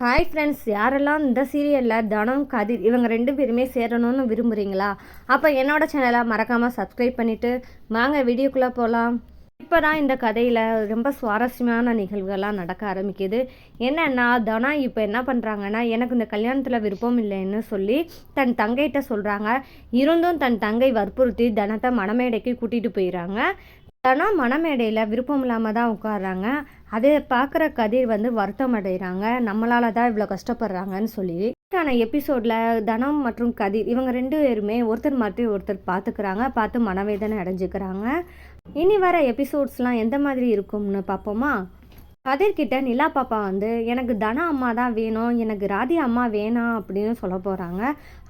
Hi friends யாரெல்லாம் இந்த சீரியலில் தனம் கதிர் இவங்க ரெண்டு பேருமே சேரணும்னு விரும்புகிறீங்களா அப்போ என்னோட சேனலை மறக்காமல் சப்ஸ்கிரைப் பண்ணிவிட்டு வாங்க வீடியோக்குள்ளே போகலாம் இப்போ தான் இந்த கதையில் ரொம்ப சுவாரஸ்யமான நிகழ்வுகள்லாம் நடக்க ஆரம்பிக்குது. என்னென்னா தனா இப்போ என்ன பண்ணுறாங்கன்னா எனக்கு இந்த கல்யாணத்தில் விருப்பம் இல்லைன்னு சொல்லி தன் தங்கைகிட்ட சொல்கிறாங்க இருந்தும் தன் தங்கை வற்புறுத்தி தனத்தை மணமேடைக்கு கூட்டிகிட்டு போயிடுறாங்க ஆனால் மனமேடையில் விருப்பம் இல்லாமல் தான் உட்காடுறாங்க அதை பார்க்குற கதிர் வந்து வருத்தம் அடைகிறாங்க நம்மளால தான் இவ்வளோ கஷ்டப்படுறாங்கன்னு சொல்லி. இதுக்கான எபிசோடில் தனம் மற்றும் கதிர் இவங்க ரெண்டு பேருமே ஒருத்தர் மாற்றி ஒருத்தர் பார்த்துக்கிறாங்க. பார்த்து மனவேதனை அடைஞ்சிக்கிறாங்க. இனி வர எபிசோட்ஸ்லாம் எந்த மாதிரி இருக்கும்னு பார்ப்போமா? கதிர்கிட்ட நிலா பாப்பா வந்து எனக்கு தன அம்மா தான் வேணும். எனக்கு ராதி அம்மா வேணாம் அப்படின்னு சொல்ல போகிறாங்க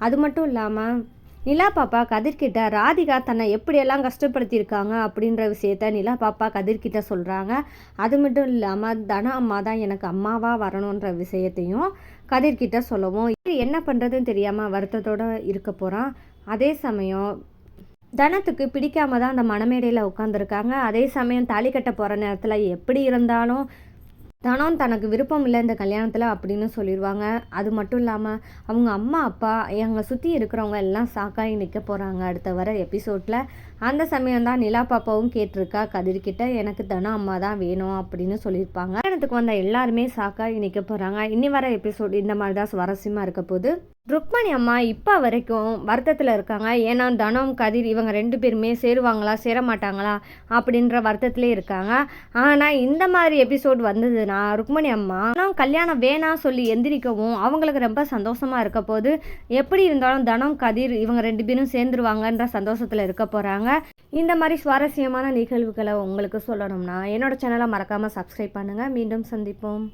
அது மட்டும் இல்லாமல் நிலா பாப்பா கதிர்கிட்ட ராதிகா தன்னை எப்படியெல்லாம் கஷ்டப்படுத்தியிருக்காங்க? அப்படின்ற விஷயத்த நிலா பாப்பா கதிர்கிட்ட சொல்கிறாங்க அது மட்டும் இல்லாமல் தன அம்மா தான் எனக்கு அம்மாவாக வரணுன்ற விஷயத்தையும் கதிர்கிட்ட சொல்லவும் என்ன பண்ணுறதுன்னு தெரியாமல் வருத்தத்தோடு இருக்க போகிறான் அதே சமயம் தனத்துக்கு பிடிக்காம தான் அந்த மணமேடையில் உட்காந்துருக்காங்க அதே சமயம் தாலி கட்ட போகிற நேரத்தில் எப்படி இருந்தாலும் தனம் தனக்கு விருப்பம் இல்லை இந்த கல்யாணத்தில் அப்படின்னு சொல்லிடுவாங்க அது மட்டும் இல்லாமல் அவங்க அம்மா அப்பா எங்களை சுற்றி இருக்கிறவங்க எல்லாம் சாக்காகி நிற்க போகிறாங்க அடுத்த வர எபிசோடில். அந்த சமயம் தான் நிலா பாப்பாவும் கேட்டிருக்கா கதிர்கிட்ட எனக்கு தனம் அம்மா தான் வேணும் அப்படின்னு சொல்லியிருப்பாங்க. கல்யாணத்துக்கு வந்த எல்லாருமே சாக்காகி நிற்க போகிறாங்க இனி வர எபிசோட் இந்த மாதிரி தான் சுவாரஸ்யமாக இருக்க போது ருக்மணி அம்மா இப்போ வரைக்கும் வருத்தத்தில் இருக்காங்க. ஏன்னா தனம் கதிர் இவங்க ரெண்டு பேருமே சேருவாங்களா சேர மாட்டாங்களா அப்படின்ற வருத்தத்திலே இருக்காங்க. ஆனால் இந்த மாதிரி எபிசோட் வந்ததுன்னா ருக்மணி அம்மா ஆனால் கல்யாணம் வேணாம் சொல்லி எந்திரிக்கவும் அவங்களுக்கு ரொம்ப சந்தோஷமாக இருக்க போது எப்படி இருந்தாலும் தனம் கதிர் இவங்க ரெண்டு பேரும் சேர்ந்துருவாங்கன்ற சந்தோஷத்தில் இருக்க போகிறாங்க இந்த மாதிரி சுவாரஸ்யமான நிகழ்வுகளை உங்களுக்கு சொல்லணும்னா என்னோட சேனலை மறக்காமல் சப்ஸ்கிரைப் பண்ணுங்கள் மீண்டும் சந்திப்போம்.